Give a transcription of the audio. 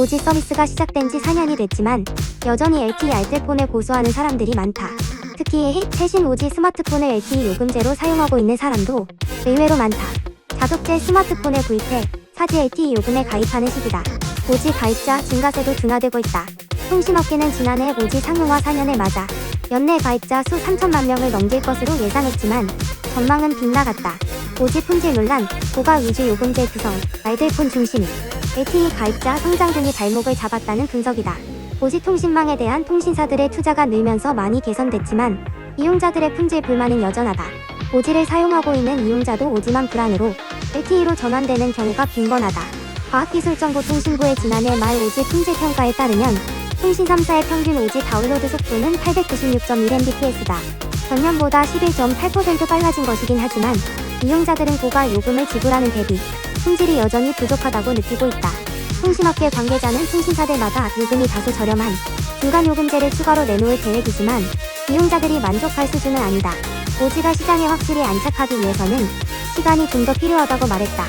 5G 서비스가 시작된 지 4년이 됐지만 여전히 LTE 알뜰폰을 고수하는 사람들이 많다. 특히 해- 최신 5G 스마트폰을 LTE 요금제로 사용하고 있는 사람도 의외로 많다. 자독제 스마트폰을 구입해 4G LTE 요금에 가입하는 시기다. 5G 가입자 증가세도 둔화되고 있다. 통신업계는 지난해 5G 상용화 4년을 맞아 연내 가입자 수 3천만 명을 넘길 것으로 예상했지만 전망은 빗나갔다. 5G 품질 논란, 고가 위주 요금제 구성, 알뜰폰 중심, LTE 가입자 성장 등이 발목을 잡았다는 분석이다. 5G 통신망에 대한 통신사들의 투자가 늘면서 많이 개선됐지만 이용자들의 품질 불만은 여전하다. 5G를 사용하고 있는 이용자도 5G만 불안으로 LTE로 전환되는 경우가 빈번하다. 과학기술정보통신부의 지난해 말 5G 품질 평가에 따르면 통신 3사의 평균 5G 다운로드 속도는 896.1mbps다. 전년보다 11.8% 빨라진 것이긴 하지만 이용자들은 고가 요금을 지불하는 대비 품질이 여전히 부족하다고 느끼고 있다. 통신업계 관계자는 통신사들마다 요금이 다소 저렴한 중간 요금제를 추가로 내놓을 계획이지만 이용자들이 만족할 수준은 아니다. 5G가 시장에 확실히 안착하기 위해서는 시간이 좀 더 필요하다고 말했다.